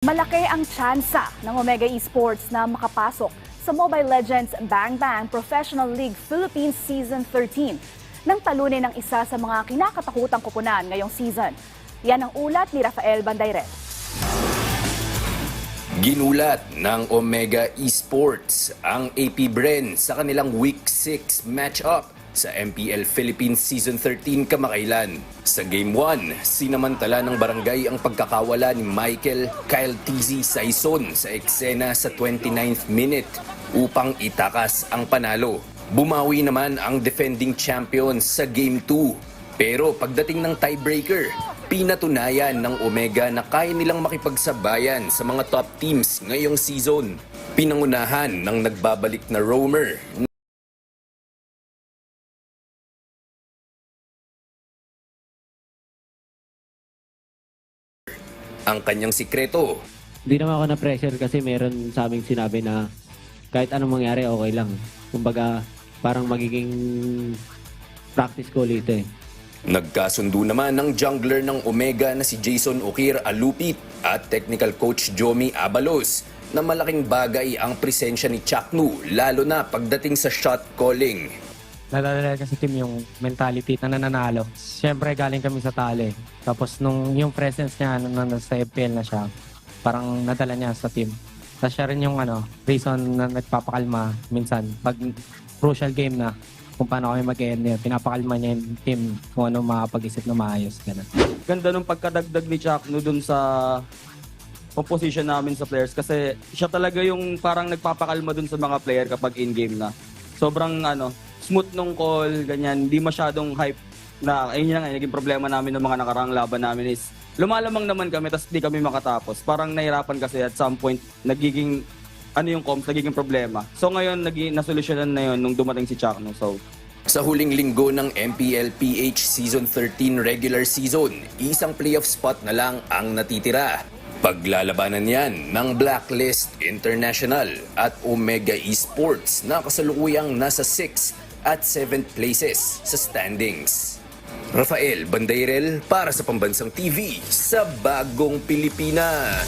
Malaki ang tsansa ng Omega Esports na makapasok sa Mobile Legends Bang Bang Professional League Philippines Season 13 nang talunin ng isa sa mga kinakatakutang kupunan ngayong season. Yan ang ulat ni Rafael Bandayret. Ginulat ng Omega Esports ang AP Bren sa kanilang Week 6 matchup sa MPL Philippines Season 13 kamakailan. Sa Game 1, sinamantala ng barangay ang pagkakawala ni Michael Kyle TZ Saison sa eksena sa 29th minute upang itakas ang panalo. Bumawi naman ang defending champions sa Game 2 pero pagdating ng tiebreaker, pinatunayan ng Omega na kaya nilang makipagsabayan sa mga top teams ngayong season. Pinangunahan ng nagbabalik na roamer ang kanyang sikreto. Hindi naman ako na-pressure kasi meron sa aming sinabi na kahit anong mangyari, okay lang. Kumbaga, parang magiging practice ko ulit eh. Nagkasundo naman ng jungler ng Omega na si Jason Okir Alupit at technical coach Jomi Abalos na malaking bagay ang presensya ni Chaknu lalo na pagdating sa shot calling. Nadadala kasi team yung mentality na nananalo. Siyempre galing kami sa tali. Tapos nung yung presence niya nung nasa FPL na siya, parang nadala niya sa team. Tapos siya rin yung ano, reason na nagpapakalma minsan. Pag crucial game na, kung paano kami mag-end pinapakalma niya yung team kung ano makapag-isip na maayos. Ganun. ganda nung pagkadagdag ni Chuck no dun sa composition namin sa players kasi siya talaga yung parang nagpapakalma dun sa mga player kapag in-game na. Sobrang ano, smooth nung call, ganyan, hindi masyadong hype na ayun na nga, naging problema namin ng mga nakarang laban namin is lumalamang naman kami tapos di kami makatapos. Parang nahirapan kasi at some point nagiging ano yung comms, nagiging problema. So ngayon, naging nasolusyonan na yun nung dumating si Chuck no. So Sa huling linggo ng MPL PH Season 13 regular season, isang playoff spot na lang ang natitira. Paglalabanan yan ng Blacklist International at Omega Esports na kasalukuyang nasa 6 at 7th places sa standings. Rafael Bandairel para sa Pambansang TV sa Bagong Pilipinas.